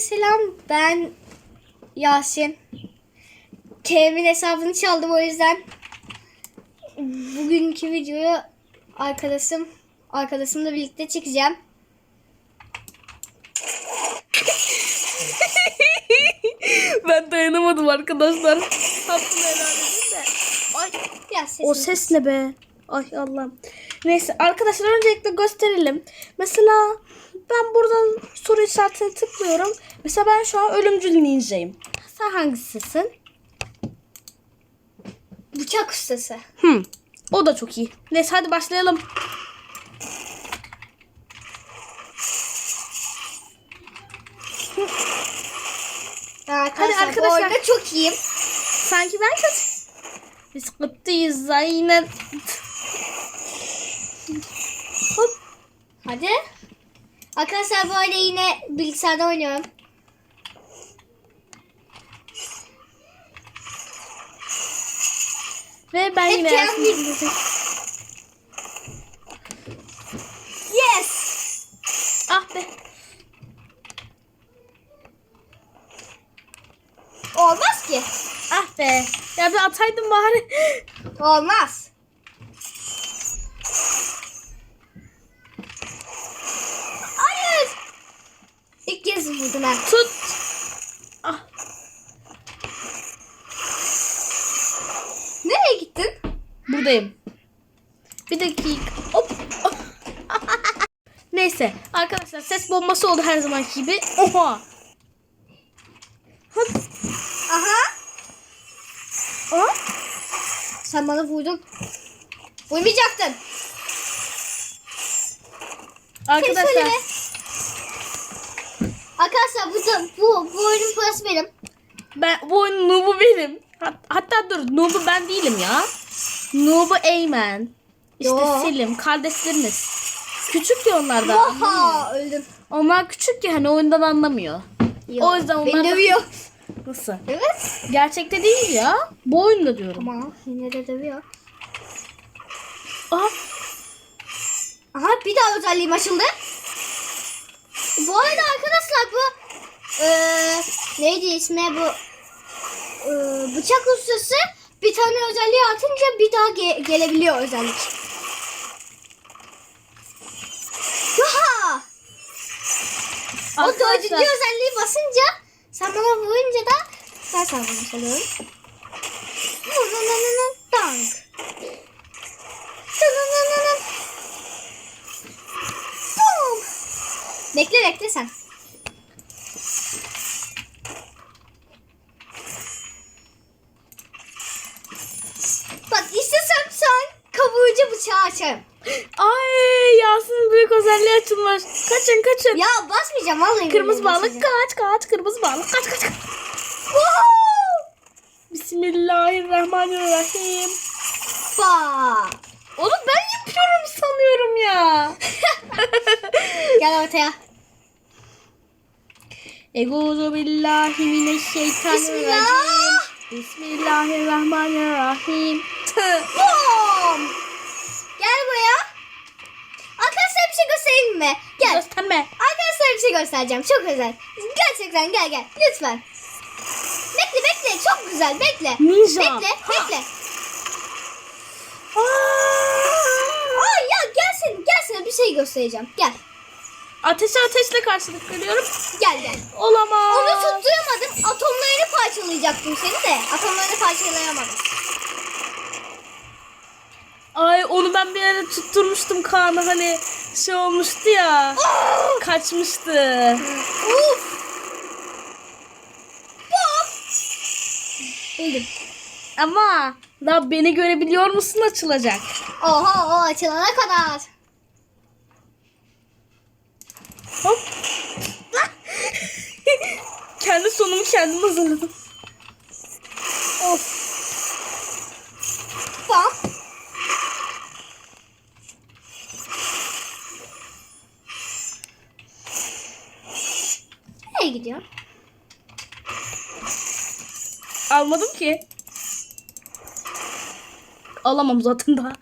Selam ben Yasin. Kerem'in hesabını çaldım o yüzden bugünkü videoyu arkadaşım arkadaşımla birlikte çekeceğim. Ben dayanamadım arkadaşlar. Hakkını helal edin de. Ay, Ya o ses ne be? Ay Allah'ım. Neyse arkadaşlar öncelikle gösterelim. Mesela ben buradan soru işaretine tıklıyorum. Mesela ben şu an ölümcül ninjayım. Sen hangisisin? bıçak ustası. Hmm. O da çok iyi. Neyse hadi başlayalım. Arkadaşlar, Hadi arkadaşlar. oyunda çok iyiyim. Sanki ben kötü. Biz kıttıyız aynen. Hop. Hadi. Arkadaşlar arada yine bilgisayarda oynuyorum. Ve ben Hep yine. Yes. Ah be. Olmaz ki. Ah be. Ya bir ataydım bari. Olmaz. Hayır. İlk kez vurdum ben. Tut. Ah. Nereye gittin? Buradayım. Bir dakika. Hop. Neyse. Arkadaşlar ses bombası oldu her zamanki gibi. Oha. Hop. Aha. Aa. Sen bana vurdun. Vurmayacaktın. Arkadaşlar. Arkadaşlar bu, da- bu, bu oyunun burası benim. Ben bu oyunun noob'u benim. Hat- hatta dur noob'u ben değilim ya. Noob'u Eymen. İşte Yo. Selim. Kardeşleriniz. Küçük ya onlar da. Oha öldüm. Onlar küçük ya hani oyundan anlamıyor. Yo, O yüzden onlar Beni da- dövüyor. Nasıl? Evet. Gerçekte değil ya. Bu oyunda diyorum. Ama yine de dövüyor. Aa, Aha bir daha özelliğim açıldı. Bu arada arkadaşlar bu eee neydi ismi bu eee, bıçak ustası bir tane özelliği atınca bir daha ge- gelebiliyor özellik. Yaha! O dördüncü özelliği basınca sen bana vurunca da ben sana vurmuş oluyorum. Boom. Bekle bekle sen. Bak istesem sen açarım. Ay Yasin'in büyük özelliği açılmış. Kaçın kaçın. Ya basmayacağım vallahi. kırmızı balık kaç kaç kırmızı balık kaç kaç kaç. Bismillahirrahmanirrahim. Ba. Oğlum ben yapıyorum sanıyorum ya. Gel ortaya. Eûzu billahi mineşşeytanirracim. Bismillah. Bismillahirrahmanirrahim. Gel buraya. Arkadaşlar bir şey göstereyim mi? Gel. Gösterme. Arkadaşlar bir şey göstereceğim. Çok özel. Gerçekten gel gel. Lütfen. Bekle bekle. Çok güzel. Bekle. Ninja. Bekle. Bekle. Aa! Ya gelsin. Gelsene bir şey göstereceğim. Gel. Ateşe ateşle karşılık veriyorum. Gel gel. Olamaz. Onu tutturamadım. Atomlarını parçalayacaktım seni de. Atomlarını parçalayamadım. Ay onu ben bir yere tutturmuştum Kaan'ı hani şey olmuştu ya. Kaçmıştı. Uf. Öldüm. Ama daha beni görebiliyor musun açılacak. Oha o açılana kadar. Hop. Kendi sonumu kendim hazırladım. Of. Bom. Nereye gidiyor? Almadım ki. Alamam zaten daha.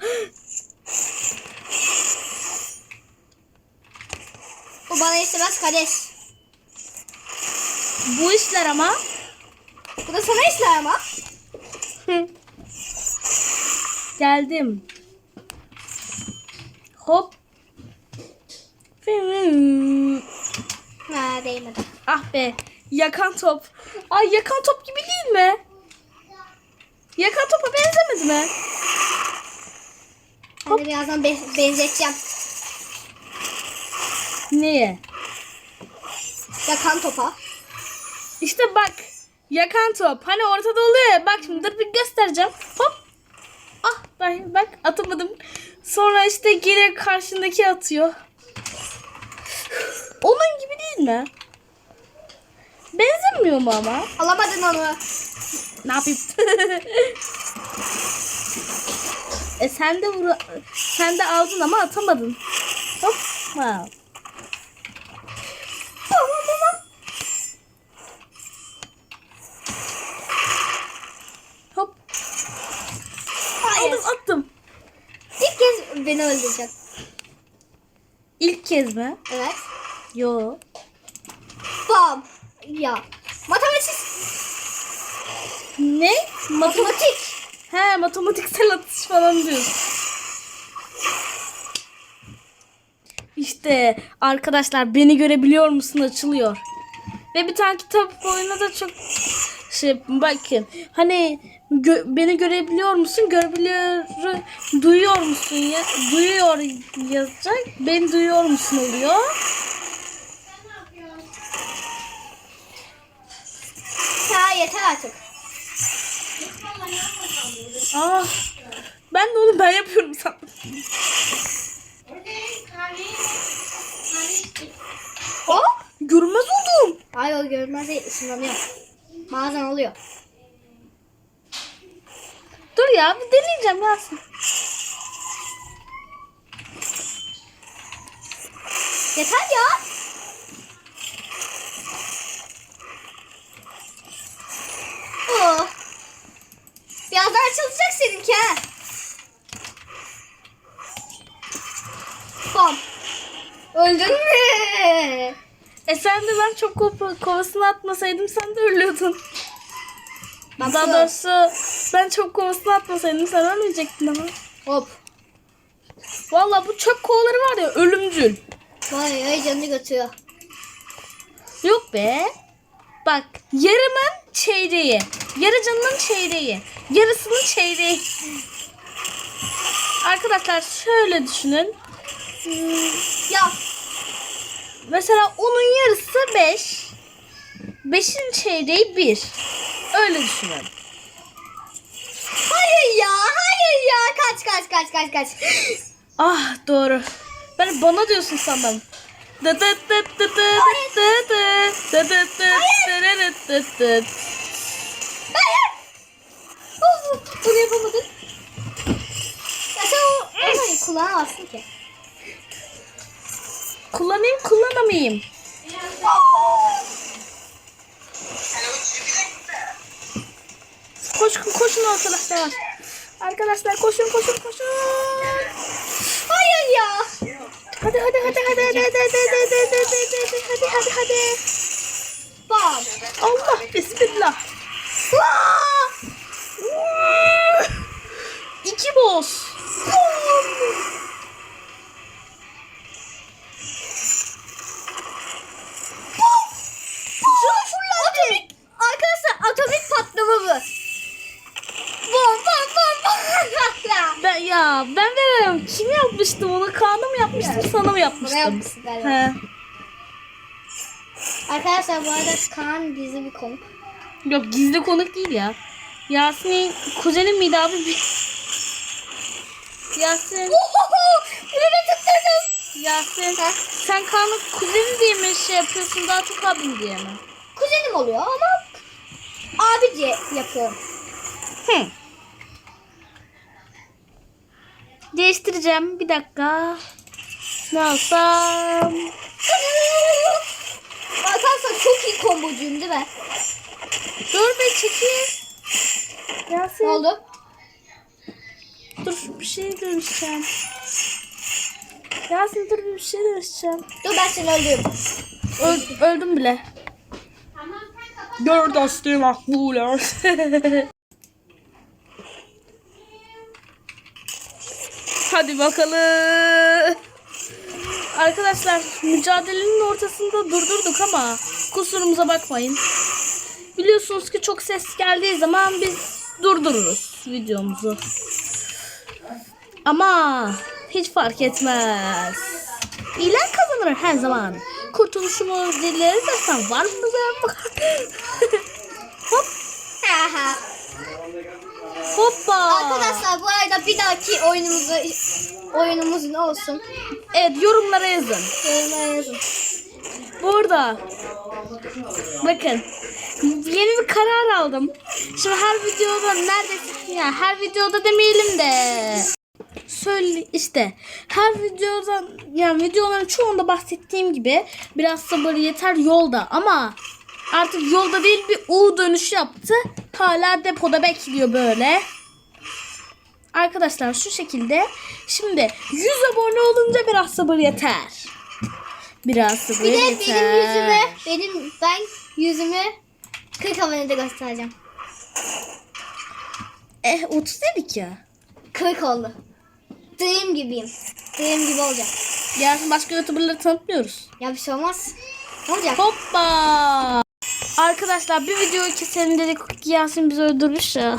Bu bana istemez kardeş. Bu işler ama. Bu da sana işler ama. Geldim. Hop. Ha değmedi. Ah be. Yakan top. Ay yakan top gibi değil mi? Yakan topa benzemedi mi? Ben de birazdan be- benzeteceğim. Neye? Yakan topa. İşte bak. Yakan top. Hani ortada oluyor ya. Bak şimdi dur bir göstereceğim. Hop. Ah bak, bak atamadım. Sonra işte geri karşındaki atıyor. Onun gibi değil mi? Benzemiyor mu ama? Alamadın onu. Ne yapayım? e sen de vur sen de aldın ama atamadın. Hop. Wow. Hop. Hayır. Aldım attım. İlk kez beni öldürecek. İlk kez mi? Evet. Yo. Bam. Ya. Ne? Matematik. He matematiksel atış falan diyorsun. İşte arkadaşlar beni görebiliyor musun açılıyor. Ve bir tane kitap oyunu da çok şey bakın. Hani gö- beni görebiliyor musun? Görebiliyor duyuyor musun ya? Duyuyor yazacak. Beni duyuyor musun oluyor. Ha yeter artık. Ah. Ben de onu ben yapıyorum sandım. O? Görünmez oldum. Hayır o görmez değil ışınlanıyor. Bazen oluyor. Dur ya bir deneyeceğim Yasin. Yeter ya. Oh. Birazdan açılacak seninki ha. Bam. Öldün mü? E sen de ben çok kovasını atmasaydım sen de ölüyordun. Bak Daha doğrusu ben çok kovasını atmasaydım sen ölmeyecektin ama. Hop. Valla bu çöp kovaları var ya ölümcül. Vay vay canını götürüyor. Yok be. Bak yarımın çeyreği. Yarı canının çeyreği. Yarısının çeyreği. Arkadaşlar şöyle düşünün. Ya Mesela onun yarısı 5. 5'in çeyreği 1. Öyle düşünün. hayır ya hayır ya kaç kaç kaç kaç kaç. Ah doğru. Ben bana diyorsun sandım. Dı dı dı dı dı dı dı dı dı dı dı dı dı dı dı. Oh, bunu yapamadın. Ya sen o onu kullanamazsın ki. Kullanayım kullanamayayım. Koş, koşun arkadaşlar. Arkadaşlar koşun koşun koşun. Hayır ya. Hadi hadi hadi hadi hadi hadi hadi hadi hadi hadi hadi hadi hadi. Bam. Allah bismillah. Aa! İki boss. Atomik. Arkadaşlar atomik patlama bu. Bom bom bom bom. Ben ya ben veremem. Kim yapmıştım onu? Kaan'a mı yapmıştım sana mı Bana yapmıştım? yapmışsın galiba. He. Arkadaşlar bu arada Kaan gizli bir konuk. Yok gizli konuk değil ya. Yasin'in kuzenin miydi abi? Yasin! Bunu tutturdum. Yasin. Ha? Sen Kaan'ın kuzeni diye mi şey yapıyorsun daha çok abim diye mi? Kuzenim oluyor ama abi diye yapıyorum. Hı. Değiştireceğim. Bir dakika. Ne alsam? Arkadaşlar çok iyi kombocuyum değil mi? Dur be çekil. Yasin. Ne oldu? Dur bir şey dönüşeceğim. Yasin dur bir şey dönüşeceğim. Dur ben seni öldürürüm. Öl- öldüm bile. Tamam Gör dostu makbule. Hadi bakalım. Arkadaşlar mücadelenin ortasında durdurduk ama kusurumuza bakmayın. Biliyorsunuz ki çok ses geldiği zaman biz durdururuz videomuzu. Ama hiç fark etmez. İyiler kazanır her zaman. Kurtuluşumuz dileriz dersen var mı mı? Hop hoppa. Arkadaşlar bu arada bir dahaki oyunumuzu oyunumuz ne olsun? Evet yorumlara yazın. Yorumlara yazın. Burada. Bakın. Yeni bir karar aldım. Şimdi her videoda neredeyse yani her videoda demeyelim de söyle işte her videoda yani videoların çoğunda bahsettiğim gibi biraz sabır yeter yolda ama artık yolda değil bir U dönüş yaptı. Hala depoda bekliyor böyle. Arkadaşlar şu şekilde. Şimdi 100 abone olunca biraz sabır yeter. Biraz sabır Bir de yeter. benim yüzüme benim ben yüzümü 40 abonede göstereceğim. Eh 30 dedik ya. 40 oldu. Dream gibiyim. Dream gibi olacak. Yarın başka youtuberları tanıtmıyoruz. Ya bir şey olmaz. Ne olacak? Hoppa. Arkadaşlar bir videoyu keselim dedik. Yasin bizi öldürmüş ya.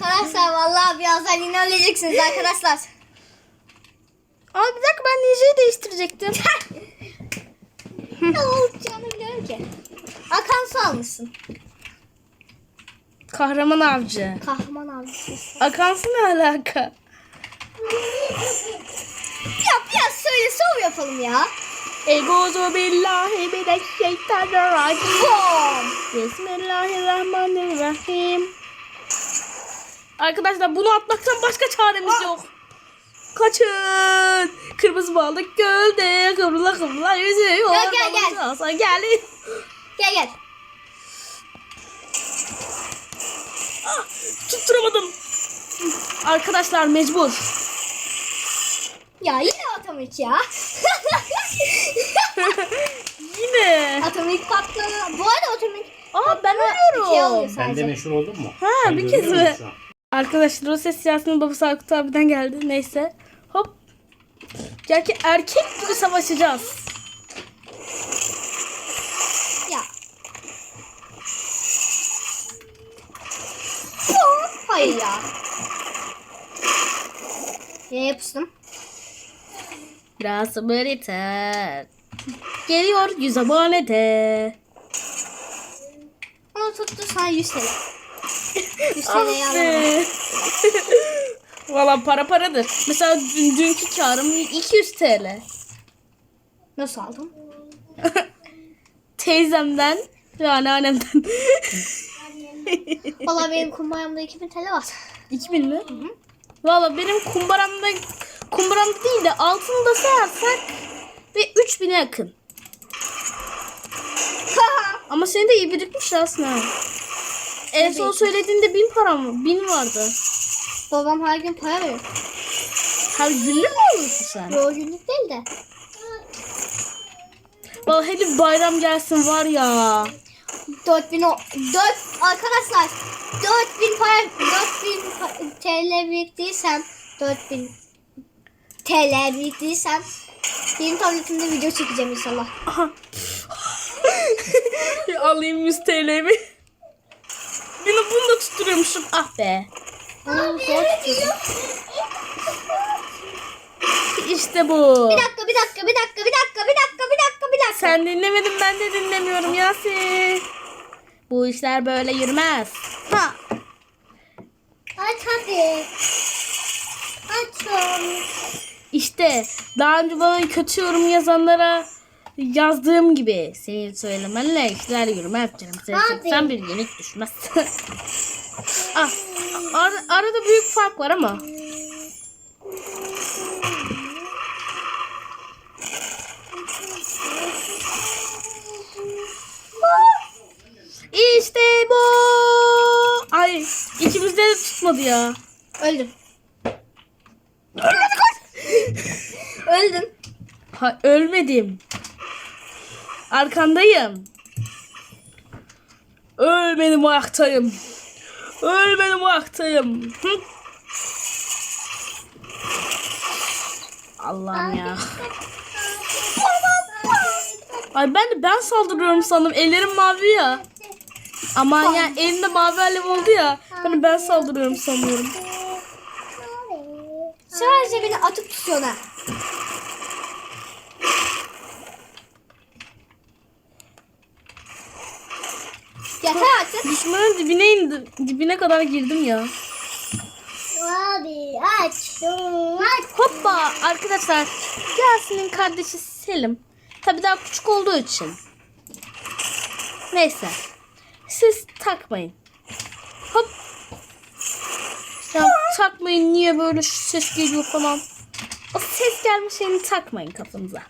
arkadaşlar vallahi birazdan yine öleceksiniz arkadaşlar. Aa bir dakika ben Ninja'yı değiştirecektim. ne olacağını biliyorum ki. Akan su almışsın. Kahraman avcı. Kahraman almışsın. Akansı ne alaka? Ya biraz söyle şov yapalım ya. Egozu billahi mineşşeytanirracim. Bismillahirrahmanirrahim. Arkadaşlar bunu atmaktan başka çaremiz yok. Kaçın. Kırmızı balık gölde kıvrıla kıvrıla yüzüyor. Gel, gel, gel. Gel. Gel gel. Ah, tutturamadım. Arkadaşlar mecbur. Ya yine atomik ya. Yine. atomik patladı. Bu arada atomik Aa ben ölüyorum. Ben de meşhur oldum mu? Ha, Ben bir kez mi? Arkadaşlar o ses Yasin'in babası Aykut abiden geldi. Neyse. Hop. Gel ki erkek gibi savaşacağız. Ya. Bom. Hayır ya. Yine yapıştım. Biraz sabır yeter. Geliyor 100 abone de. Onu tuttu sana 100 TL. 100 Ah TL'yi be. Valla para paradır. Mesela dün, dünkü karım 200 TL. Nasıl aldın? Teyzemden ve anneannemden. Valla benim kumbaramda 2000 TL var. 2000 mi? Valla benim kumbaramda kumbaramda değil de altını da sayarsak ve 3000'e yakın. Ama senin de iyi birikmiş aslında. En son söylediğinde 1000 para mı? 1000 vardı. Babam her gün para veriyor. Her günlük mü alıyorsun sen? Yo günlük değil de. Valla hele bayram gelsin var ya. 4000 o 4 arkadaşlar 4000 para 4000 pa- TL biriktiysem 4000 TL biriktiysem benim tabletimde video çekeceğim inşallah. Alayım 100 TL'mi. Yine bunu da tutturuyormuşum. Ah be. Onu zor tutuyorum. İşte bu. Bir dakika bir dakika bir dakika bir dakika bir dakika bir dakika bir dakika. Sen dinlemedin ben de dinlemiyorum Yasin. Bu işler böyle yürümez. Ha. Aç hadi. Açım. İşte daha önce bana kötü yorum yazanlara yazdığım gibi senin söylemenle işler yürümez canım. Sen Abi. 81 yenik düşmez. ah, ar- arada büyük fark var ama. İşte bu. Ay ikimizde de tutmadı ya. Öldüm. Öldüm. Ha, ölmedim. Arkandayım. Öl benim ayaktayım. Öl benim ayaktayım. Hı? Allah'ım ya. Ay ben de ben saldırıyorum sandım. Ellerim mavi ya. Ama ya elimde mavi alev oldu ya. De ben saldırıyorum sanıyorum. Sadece beni atıp tutuyorlar. Yeter artık. Düşmanın dibine indim. Dibine kadar girdim ya. Abi aç. Aç. Hoppa arkadaşlar. Yasin'in kardeşi Selim. Tabi daha küçük olduğu için. Neyse. Siz takmayın. Hop. Ya takmayın niye böyle ses geliyor falan. O ses gelme şeyini takmayın kafanıza.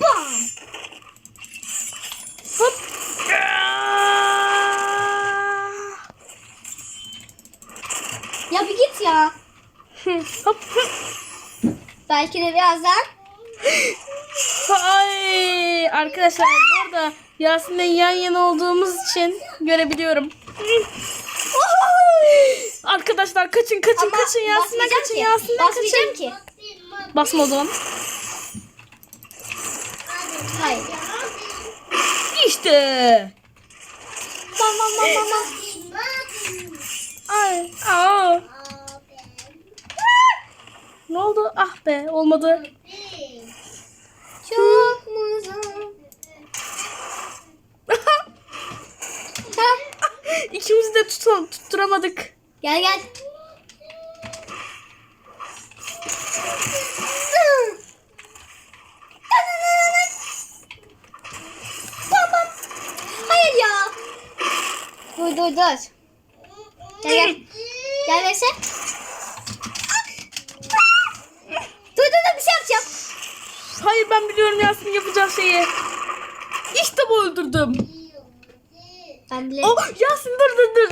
Bam. Hop. Ya bir git ya. Hop. Belki de birazdan. Ay arkadaşlar burada Yasin'le yan yana olduğumuz için görebiliyorum. Arkadaşlar kaçın kaçın Ama kaçın Yasin'den basmayacağım kaçın ki. Yasin'den Basmayacağım kaçın. ki. Basma o zaman. Hayır. İşte. Bam bam bam. Ay. Aa. Ne oldu? Ah be olmadı. Çok mutluyum. Tamam. İkimizi de tutalım, tutturamadık. Gel gel. Tamam. Hayır ya. Dur dur dur. Gel gel. Gel Veysel. Dur dur dur bir şey yapacağım. Hayır ben biliyorum Yasin yapacağı şeyi. İşte bu öldürdüm. Ben bile. Oh Yasin dur dur dur.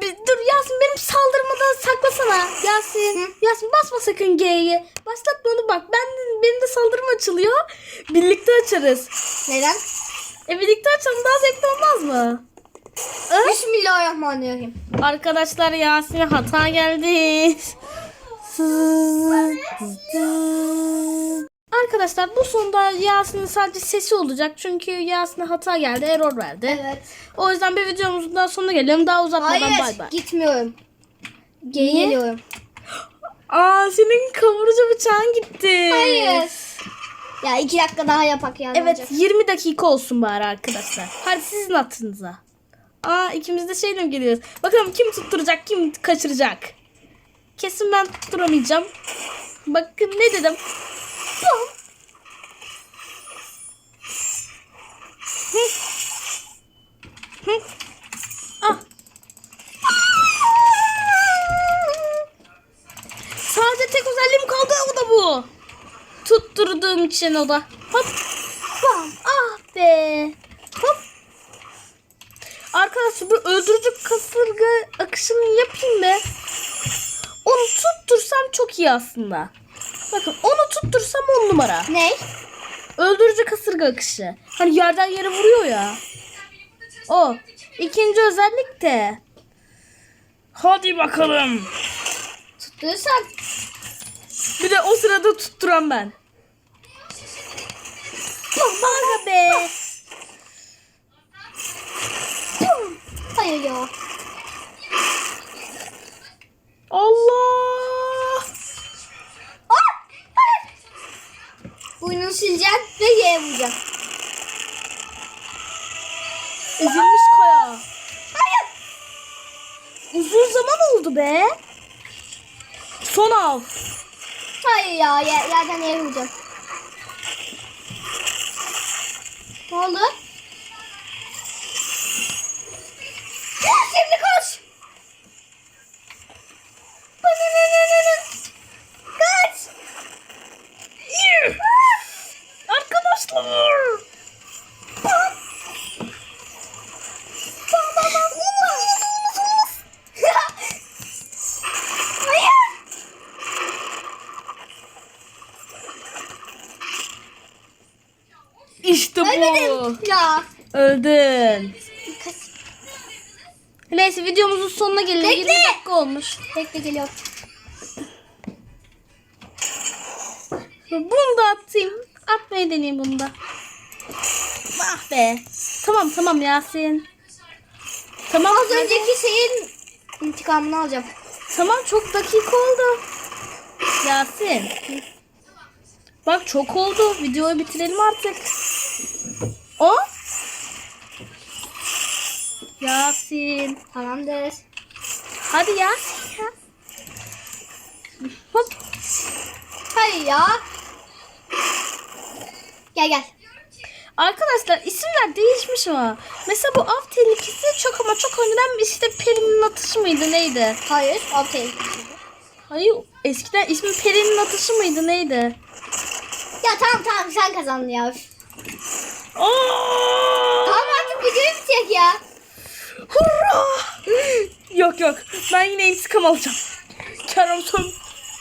Dur Yasin benim saldırmadan saklasana. Yasin. Yasin basma sakın G'ye. Başlatma onu bak. Ben benim de saldırım açılıyor. Birlikte açarız. Neden? E birlikte açalım daha zevkli olmaz mı? Hı? Bismillahirrahmanirrahim. Arkadaşlar Yasin'e hata geldi. Arkadaşlar bu sonda Yasin'in sadece sesi olacak. Çünkü Yasin'e hata geldi. Error verdi. Evet. O yüzden bir videomuzun daha sonuna gelelim. Daha uzatmadan Hayır bay bay. gitmiyorum. Geri Niye? geliyorum. Aa senin kavurucu bıçağın gitti. Hayır. Ya iki dakika daha yapak yani. Evet olacak. 20 dakika olsun bari arkadaşlar. Hadi sizin hatırınıza. Aa ikimiz de şeyle mi geliyoruz? Bakalım kim tutturacak kim kaçıracak. Kesin ben tutturamayacağım. Bakın ne dedim. Hı. Ah. Sadece tek özelliğim kaldı o da bu. Tutturduğum için o da. Hop. Bam. Ah be. Hop. Arkadaşlar bu öldürücü kasırga akışını yapayım be. Onu tuttursam çok iyi aslında. Bakın onu tuttursam on numara. Ne? Öldürücü kasırga akışı. Hani yerden yere vuruyor ya. O. İkinci özellik de. Hadi bakalım. Tutturursan. Bir de o sırada tutturan ben. Aga be. Hayır ya. Allah. Ah! Hayır. Burnunu sileceğim ve yere vuracağım. Ezilmiş kaya. Hayır. Uzun zaman oldu be. Son av. Hayır ya. Yer, yerden yere vuracağım. Ne oldu? Ya. Öldün. Neyse videomuzun sonuna gelelim. Bekle. 20 dakika olmuş. Bekle geliyor. Bunu da atayım. Atmayı deneyeyim bunu da. Ah be. Tamam tamam Yasin. Tamam. Az önceki şeyin intikamını alacağım. Tamam çok dakika oldu. Yasin. Bak çok oldu. Videoyu bitirelim artık. O? Yasin. Tamamdır. Hadi Yasin ya. Hop. Hayır ya. Gel gel. Arkadaşlar isimler değişmiş ama. Mesela bu av tehlikesi çok ama çok önceden işte Peri'nin atışı mıydı neydi? Hayır. Okey. Hayır eskiden ismi Peri'nin atışı mıydı neydi? Ya tamam tamam sen kazandın ya. Tamam artık videoyu bitirek ya. Hurra! yok yok ben yine intikam alacağım. Kerem son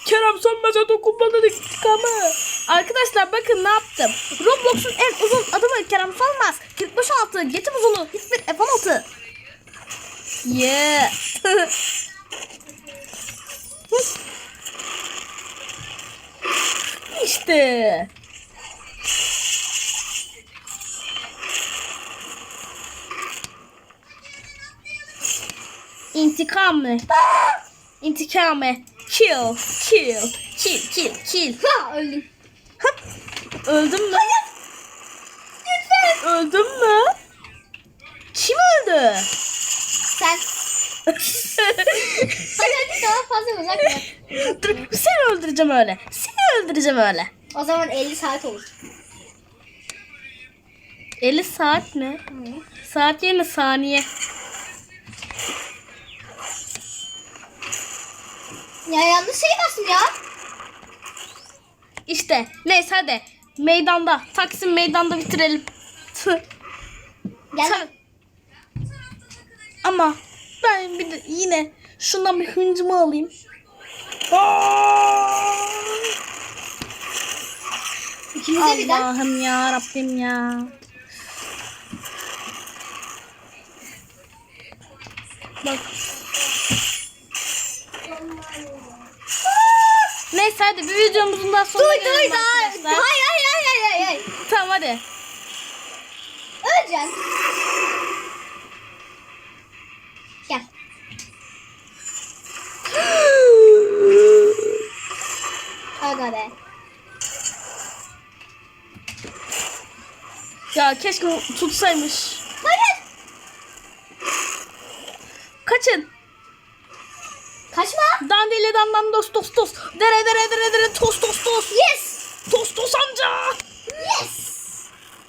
Kerem sönmeze dokunmadan intikamı. Arkadaşlar bakın ne yaptım. Roblox'un en uzun adımı Kerem Solmaz. 45 16 getim uzunu hiçbir F16. Yeah. işte. İntikam mı? İntikam mı? Kill, kill, kill, kill, kill. Ha öldüm. Hop. Öldün mü? Öldün mü? Kim öldü? Sen. Hadi daha fazla uzatma. Dur, seni öldüreceğim öyle. Seni öldüreceğim öyle. O zaman 50 saat olur. 50 saat mi? Saat yerine saniye. Ya yanlış şey bastım ya. İşte neyse hadi. Meydanda. Taksim meydanda bitirelim. Gel. Ama ben bir de yine şundan bir hıncımı alayım. İkimize birden. Allah'ım ya Rabbim ya. Bak. Neyse hadi bir videomuzun daha sonuna Dur dur gelelim daha. arkadaşlar. Hayır hayır hayır hayır hayır. Tamam hadi. Öleceksin. Gel. Aga be. Ya keşke tutsaymış. Hayır. Kaçın. Kaçma. Dandeli dandan dos dos dos. Dere dere dere dere tos tos tos. Yes. Tos tos amca. Yes.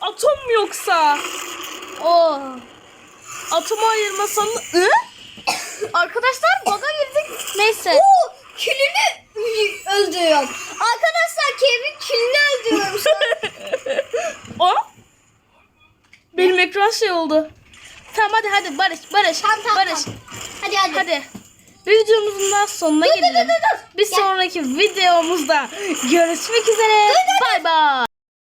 Atom mu yoksa? Oh. Atomu ayırmasan... Hı? Arkadaşlar baga girdik. Neyse. Oo, külünü öldürüyorum. Arkadaşlar Kevin külünü öldürüyorum. o? Benim ekran şey oldu. Tamam hadi hadi Barış Barış Tamam, tamam, Barış. tamam. Hadi hadi. Hadi. Videomuzun daha sonuna Dur, gelelim. dur, dur, dur. Bir sonraki videomuzda görüşmek üzere. Bay bay.